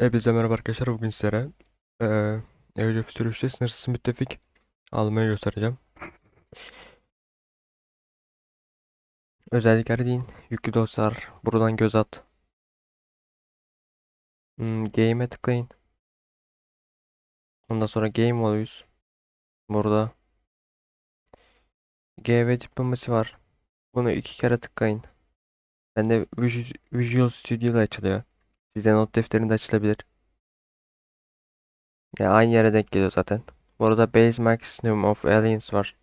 Hepinize merhaba arkadaşlar. Bugün sizlere eee Age of 3'te sınırsız müttefik almayı göstereceğim. Özellikleri deyin. Yüklü dosyalar. Buradan göz at. Hmm, game'e tıklayın. Ondan sonra game oluyoruz. Burada G ve diplomasi var. Bunu iki kere tıklayın. Bende Visual Studio ile açılıyor. Size not defterinde açılabilir. Ya aynı yere denk geliyor zaten. Burada Base Maximum of Aliens var.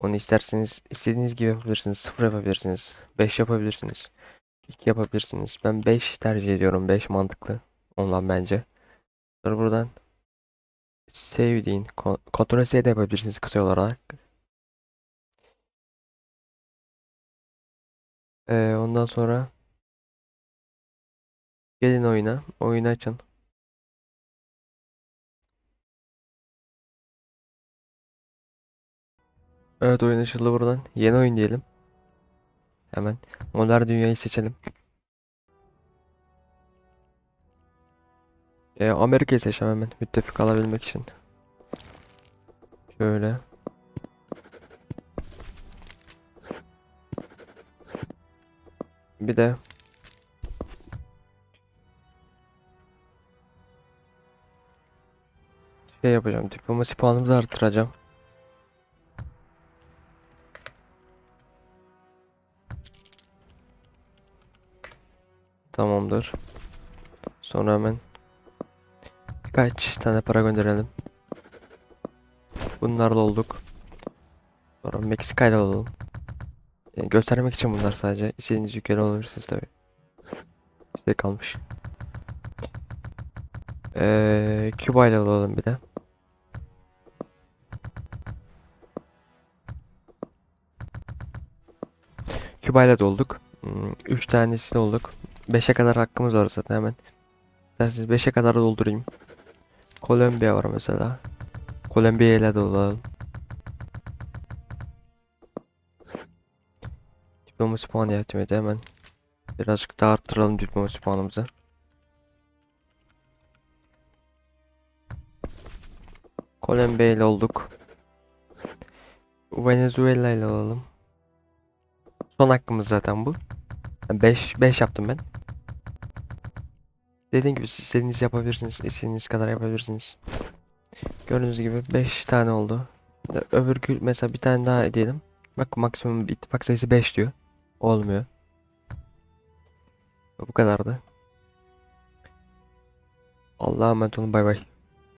Onu isterseniz istediğiniz gibi yapabilirsiniz. 0 yapabilirsiniz. 5 yapabilirsiniz. 2 yapabilirsiniz. Ben 5 tercih ediyorum. 5 mantıklı. Ondan bence. Sonra buradan save deyin. Ctrl de yapabilirsiniz kısa olarak. Ee, ondan sonra gelin oyuna. Oyunu açın. Evet oyun açıldı buradan. Yeni oyun diyelim. Hemen modern dünyayı seçelim. Ee, Amerika'yı seçeceğim hemen müttefik alabilmek için. Şöyle. Bir de şey yapacağım. Diplomasi puanımızı artıracağım. Tamamdır. Sonra hemen birkaç tane para gönderelim. Bunlarla olduk. Sonra Meksika'yla olalım. Yani göstermek için bunlar sadece. İstediğiniz ülkede olabilirsiniz tabi. Size kalmış. Ee, Küba ile olalım bir de. Küba ile de olduk. 3 tanesini olduk. 5'e kadar hakkımız var zaten hemen. İsterseniz 5'e kadar doldurayım. Kolombiya var mesela. Kolombiya ile de olalım. Diplomasi puanı yetmedi hemen. Birazcık daha arttıralım diplomasi puanımızı. Kolombiya ile olduk. Venezuela ile olalım. Son hakkımız zaten bu. 5 5 yaptım ben. Dediğim gibi siz istediğiniz yapabilirsiniz. İstediğiniz kadar yapabilirsiniz. Gördüğünüz gibi 5 tane oldu. Öbür mesela bir tane daha edelim. Bak maksimum ittifak sayısı 5 diyor. Olmuyor. Bu kadardı. Allah'a emanet olun bay bay.